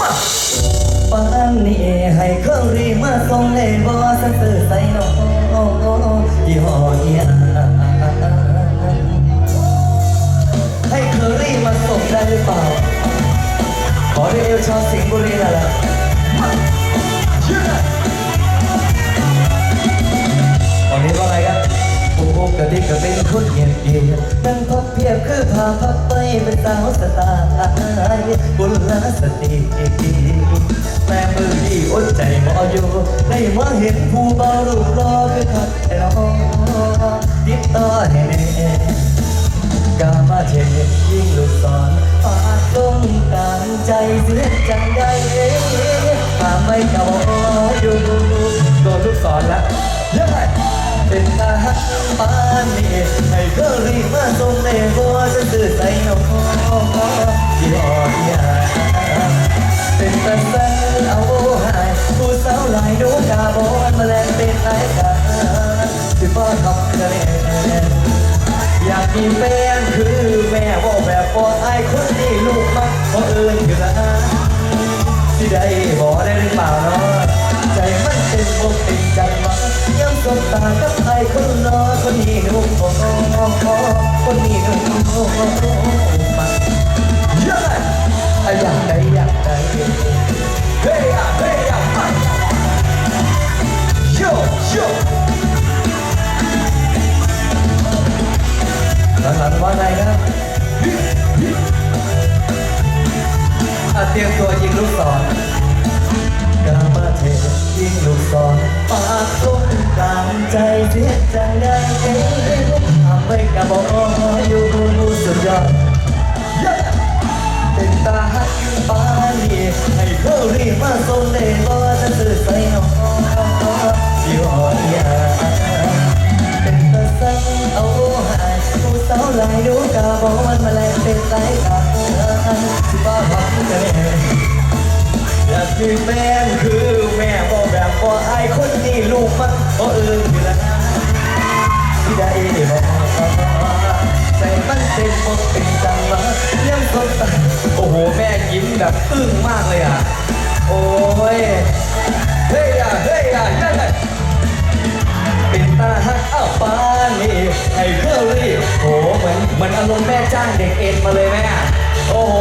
มาปานนี้ให้เครื่องรีมาส่งเลยบอสันสื่อใส่น้องยี่ห้อเอียให้เครื่องรีมาส่งได้หรือเปล่า ขอเรียกชาวสิงห์บุรีนั่นแหละม กระดิกกระเป็นคนเงียบเงียบนั่งพับเพียบคือพาพับไปเป็นสาวสไตล์บุญละสติแม่มือที่อดใจมออยู่ได้มาเห็นผู้เบารูปรอคือคักแต่น้องติดต่อให้แน่กามาเทยิ่งลูกศรปากลงกลางใจเสียจังใดหาไม่เก่าอก ให้เคอรีมาส่งในบัวจะตื่นใจน้องที่อ่อนยาเป็นตาแสนเอาโบหายผู้สาวหลายดูกาบอนมาแลงเป็นไรกันที่พ่อทำกันเอยากมีแฟนคือแม่บอกแบบปอดไอคนนี้ลูกมักเพราะเอิญอยู่นะที่ได้บอกได้หรือเปล่าเนาะใจมันเป็นบกเป็นใจมายังสบตากับไอายคนรอคนนี้หนุ่ม เยอะเลยอะอยากได้อยากได้เฮ้ยอะเฮ้ยอะมาโยโยหลังว่าไงครับอะเตรียมตัวยิงลูกศรกามาเทยิงลูกศรปากตุ้มกลางใจเสียจังได้เอ๊ะทำไปกะบอกอยู่ รีมาส่งเดม่าจะตื่นใส่น้องอยู่อ่อนยาเป็นตาสั่งเอาหายผู้สาวหลายดูกาบอกมันมาแลงเป็นไรกันที่บ้าพักกันอยากมีแฟนคือแม่บอกแบบบอกไอ้ค อึ้งมากเลยอะ โอ้ย เฮ้ยอะ เฮ้ยอะยังไงเป็นตาฮักอ้าวปานี่ไอ้เคอรี่โอ้เหมือนเหมือนอารมณ์แม่จ้างเด็กเอ็นมาเลยแม่ โอ้โห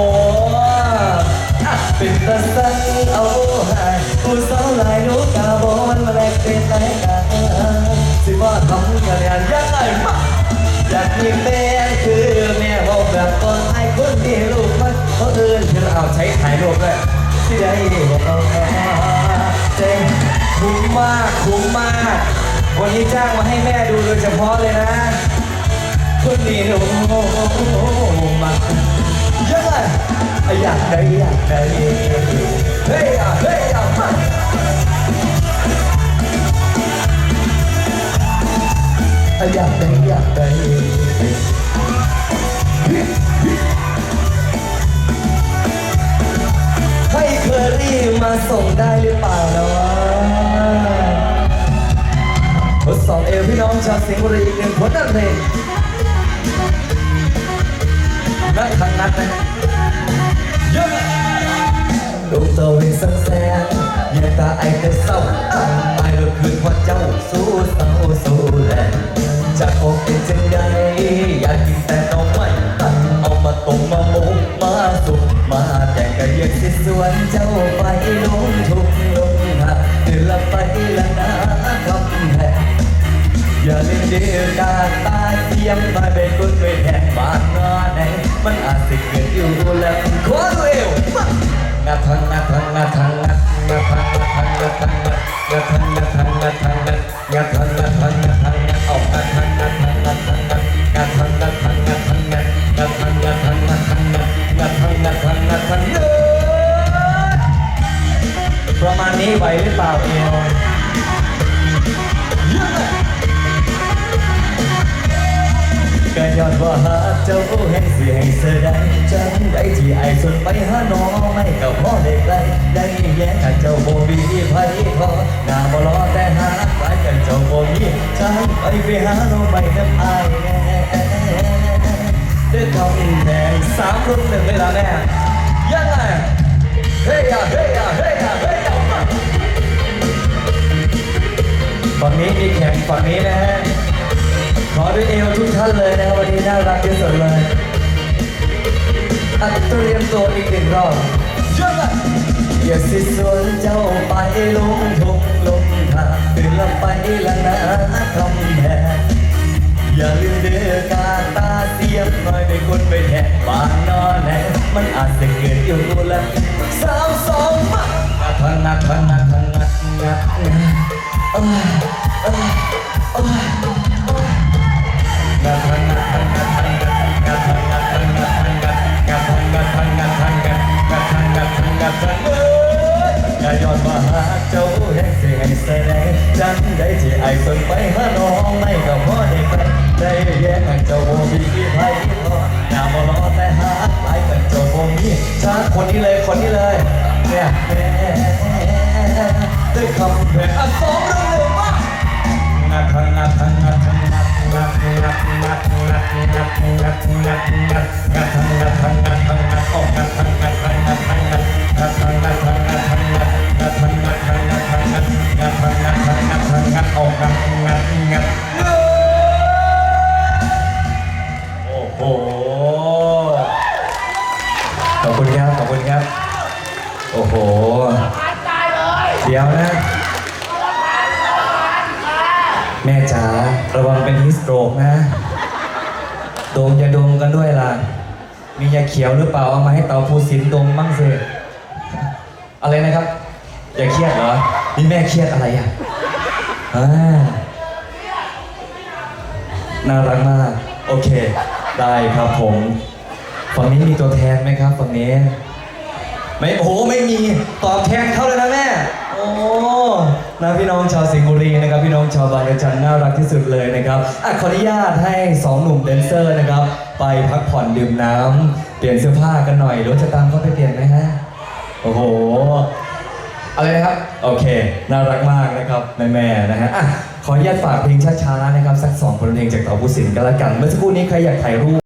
อะเป็นตาสั่งเอาหายผู้สาวหลายลูกกาบอนมาแลกเป็นไรกันสิว่าทำกันอย่างยังไงมาอยากมีแฟ เอาใช้ถ่ายรูปด้วยที่ได้เอาเจ๋งคุ้มมากคุ้มมาก วันนี้จ้างมาให้แม่ดูโดยเฉพาะเลยนะคนนี้โอ้โหมาเยอะเลยอยากได้อยากได้เฮ้ยอะเฮ้ยอะมาอยากได้อยากได้าส่งได้หรือเปล่านะวะทดสอบเอวพี่น้องชาวสิงห์บุรีอีกหนึ่งผลงานเพลงนักทางนัดนะ กะเรียกสิสวนเจ้าไปลงทุกลงหักเดือละไปละนาคำแพงอย่าลืมเดือดาตาเทียมมาเป็นคนไปแทนบาง ยอดว่าหาเจ้าแห่งสิให้เสดงยจังได้ที่ไอ้สนไปหาน้องไม่กับพ่อได้ไกลได้แย่กับเจ้าบ่มีไผพอหน้าบ่รอแต่หาไปกับเจ้าบ่มีจังไปไปหาน้องไปกับอายด้วยองแน่สามรุ่นหนึ่งเวลาแน่ยังไงเฮ้ยอะเฮ้ยอะเฮ้ยอะเฮ้ยอะฝั่งนี้มีแข่งฝั่งนี้นะฮะ ขอด้วยเอวทุกท่านเลยนะครับวันนี้น่ารักที่สุดเลยอัดเตรียมตัวอีกหนึ่งรอบเชื่อกันอย่าสิสวนเจ้าไปลงทงลงทางตื่นละไปละนะคำแพงอย่าลืมเดือกาตาเสียมหน่อยไปคนไปแทะบางนอนแหนมันอาจจะเกิดอยู่แล้วสาวสองมาทังงัดทังงัดทังงัดงัด ขอบคุณครับ ขอบคุณครับ โอ้โห เดี๋ยวนะ แม่จ๋าระวังเป็นฮิสโตรกนะ ดมจะดมกันด้วยล่ะ มียาเขียวหรือเปล่าเอามาให้เต่าภูสินดมบ้างสิอะไรนะครับ อย่าเครียดเหรอนี่แม่เครียดอะไรอะอ่าน่ารักมาก โอเค ได้ครับผม ฝั่งนี้มีตัวแทนไหมครับ ฝั่งนี้ ไม่โอ้ไม่มีตอบแทนเขาเลยนะแม่ นะพี่น้องชาวสิงห์บุรีนะครับพี่น้องชาวบางระจันน่ารักที่สุดเลยนะครับอะขออนุญาตให้สองหนุ่มแดนเซอร์นะครับ ไปพักผ่อนดื่มน้ำเปลี่ยนเสื้อผ้ากันหน่อยหรือว่าจะตามเขาไปเปลี่ยนไหมฮะโอ้โห อะไรนะครับ โอเค น่ารักมากนะครับ แม่แม่นะฮะอะขออนุญาตฝากเพลงช้าๆนะครับ สักสองผลเพลงจากเต่าผู้สินก็แล้วกัน เมื่อสักครู่นี้ใครอยากถ่ายรูป